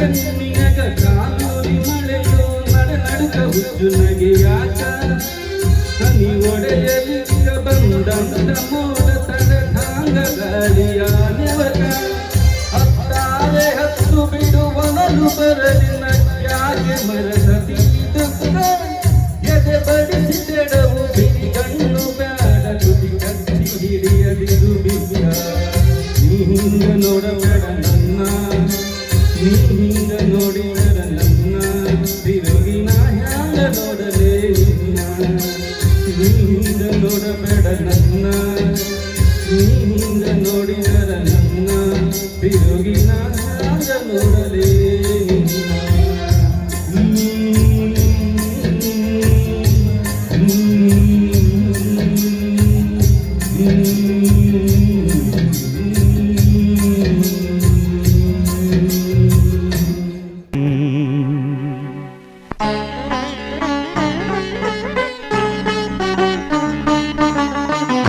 ಕಣ್ಣಿನಗ ಕಾಲೂರಿ ಮಳೆಯೋ ನಡ ನಡುಕ ಹುಚ್ಚು ನಗೆಯಾಗ ಹನಿ ಒಡೆಯಲಿಕ್ಕ ಬಂದಂತ ಮೋಡ ಹತ್ತಾರೆ ಹತ್ತು ಬಿಡುವನಲು ಬರಲಿ ನಗ್ಯಾಗೆ ಮರ വിടണം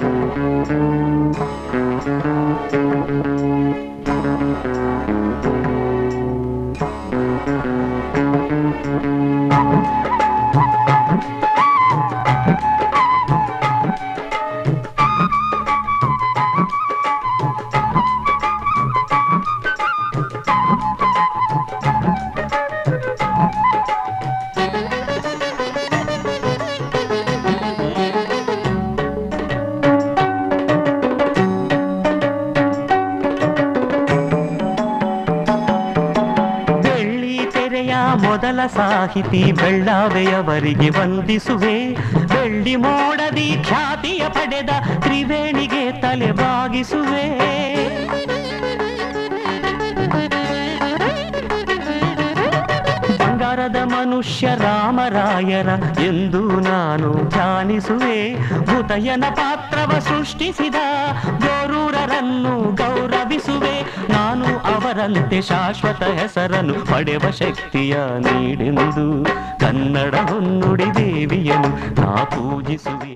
Thank you. ಮೊದಲ ಸಾಹಿತಿ ಬೆಳ್ಳಾವೆಯವರಿಗೆ ವಂದಿಸುವೆ. ಬೆಳ್ಳಿ ಮೋಡದಿ ಖ್ಯಾತಿಯ ಪಡೆದ ತ್ರಿವೇಣಿಗೆ ತಲೆ ಬಾಗಿಸುವೆ. ಬಂಗಾರದ ಮನುಷ್ಯ ರಾಮರಾಯರ ಎಂದು ನಾನು ಧ್ಯಾನಿಸುವೆ. ಭೂತಯನ ಪಾತ್ರವ ಸೃಷ್ಟಿಸಿದ ನಾನು ಅವರಂತೆ ಶಾಶ್ವತ ಹೆಸರನ್ನು ಪಡೆವ ಶಕ್ತಿಯ ನೀಡೆಂದು ಕನ್ನಡ ಹೊನ್ನುಡಿ ದೇವಿಯನು ನಾ ಪೂಜಿಸುವೆ